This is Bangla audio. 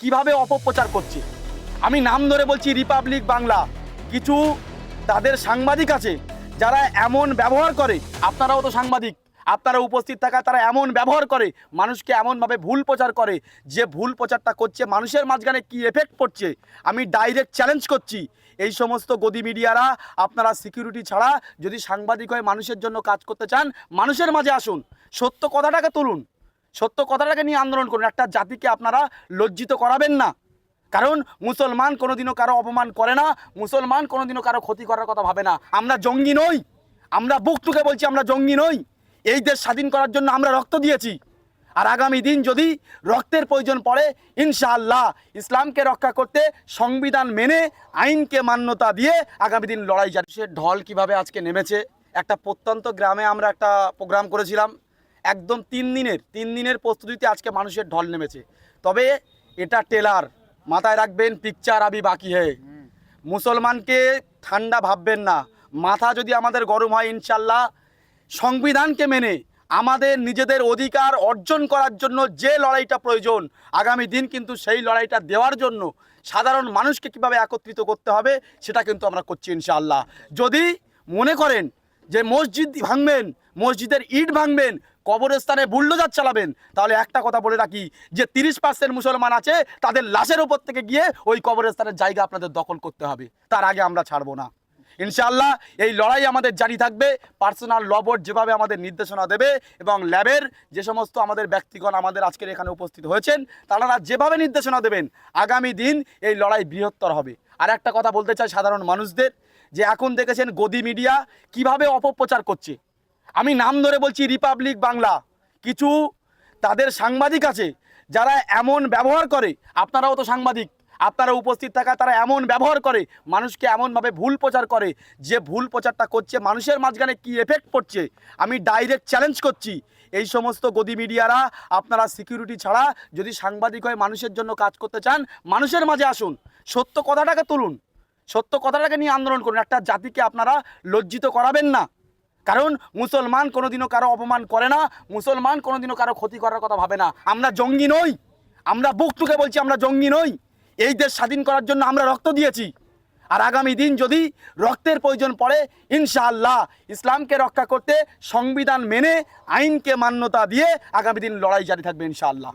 কীভাবে অপপ্রচার করছে? আমি নাম ধরে বলছি রিপাবলিক বাংলা কিছু তাদের সাংবাদিক আছে, যারা এমন ব্যবহার করে। আপনারাও তো সাংবাদিক। আপনারা উপস্থিত থাকা তারা এমন ব্যবহার করে। মানুষকে এমনভাবে ভুল প্রচার করে, যে ভুল প্রচারটা করছে, মানুষের মাঝখানে কি এফেক্ট পড়ছে? আমি ডাইরেক্ট চ্যালেঞ্জ করছি। এই সমস্ত গদি মিডিয়ারা, আপনারা সিকিউরিটি ছাড়া যদি সাংবাদিক হয়ে মানুষের জন্য কাজ করতে চান, মানুষের মাঝে আসুন। সত্য কথাটাকে তুলুন। সত্য কথাটাকে নিয়ে আন্দোলন করুন। একটা জাতিকে আপনারা লজ্জিত করাবেন না। কারণ মুসলমান কোনোদিনও কারও অপমান করে না, মুসলমান কোনোদিনও কারও ক্ষতি করার কথা ভাবে না। আমরা জঙ্গি নই। আমরা বুক টুকে বলছি আমরা জঙ্গি নই। এই দেশ স্বাধীন করার জন্য আমরা রক্ত দিয়েছি। আর আগামী দিন যদি রক্তের প্রয়োজন পড়ে, ইনশাআল্লাহ ইসলামকে রক্ষা করতে সংবিধান মেনে, আইনকে মান্যতা দিয়ে আগামী দিন লড়াই যাচ্ছে ঢল কীভাবে আজকে নেমেছে, একটা প্রত্যন্ত গ্রামে আমরা একটা প্রোগ্রাম করেছিলাম। একদম তিন দিনের তিন দিনের প্রস্তুতিতে আজকে মানুষের ঢল নেমেছে। তবে এটা টেলার, মাথায় রাখবেন পিকচার আবি বাকি হে। মুসলমানকে ঠান্ডা ভাববেন না। মাথা যদি আমাদের গরম হয়, ইনশাল্লাহ সংবিধানকে মেনে আমাদের নিজেদের অধিকার অর্জন করার জন্য যে লড়াইটা প্রয়োজন, আগামী দিন কিন্তু সেই লড়াইটা দেওয়ার জন্য সাধারণ মানুষকে কীভাবে একত্রিত করতে হবে, সেটা কিন্তু আমরা করছি ইনশাআল্লাহ যদি মনে করেন যে মসজিদ ভাঙবেন, মসজিদের ইট ভাঙবেন, কবরস্থানে বুল্ডোজার চালাবেন, তাহলে একটা কথা বলে রাখি, যে তিরিশ পার্সেন্ট মুসলমান আছে, তাদের লাশের উপর থেকে গিয়ে ওই কবরস্থানের জায়গা আপনাদের দখল করতে হবে। তার আগে আমরা ছাড়বো না। ইনশাআল্লাহ, এই লড়াই আমাদের জারি থাকবে, পার্সোনাল ল বোর্ড যেভাবে আমাদের নির্দেশনা দেবে এবং ল্যাবের যে সমস্ত আমাদের ব্যক্তিগণ আমাদের আজকের এখানে উপস্থিত হয়েছেন, তারা যেভাবে নির্দেশনা দেবেন, আগামী দিন এই লড়াই বৃহত্তর হবে। আর একটা কথা বলতে চাই সাধারণ মানুষদের যে এখন দেখেছেন গদি মিডিয়া কীভাবে অপপ্রচার করছে। আমি নাম ধরে বলছি রিপাবলিক বাংলা। কিছু তাদের সাংবাদিক আছে যারা এমন ব্যবহার করে, আপনারাও তো সাংবাদিক, আপনারা উপস্থিত থাকা তারা এমন ব্যবহার করে, মানুষকে এমনভাবে ভুল প্রচার করে, যে ভুল প্রচারটা করছে, মানুষের মাঝখানে কি এফেক্ট পড়ছে, আমি ডাইরেক্ট চ্যালেঞ্জ করছি। এই সমস্ত গদি মিডিয়ারা, আপনারা সিকিউরিটি ছাড়া যদি সাংবাদিক হয়ে মানুষের জন্য কাজ করতে চান, মানুষের মাঝে আসুন, সত্য কথাটাকে তুলুন। সত্য কথাটাকে নিয়ে আন্দোলন করুন। একটা জাতিকে আপনারা লজ্জিত করাবেন না। কারণ মুসলমান কোনোদিনও কারও অপমান করে না, মুসলমান কোনোদিনও কারও ক্ষতি করার কথা ভাবে না। আমরা জঙ্গি নই। আমরা বুক টুকে বলছি আমরা জঙ্গি নই। এই দেশ স্বাধীন করার জন্য আমরা রক্ত দিয়েছি। আর আগামী দিন যদি রক্তের প্রয়োজন পড়ে, ইনশাআল্লাহ ইসলামকে রক্ষা করতে সংবিধান মেনে, আইনকে মান্যতা দিয়ে আগামী দিন লড়াই জারি থাকবে, ইনশাআল্লাহ।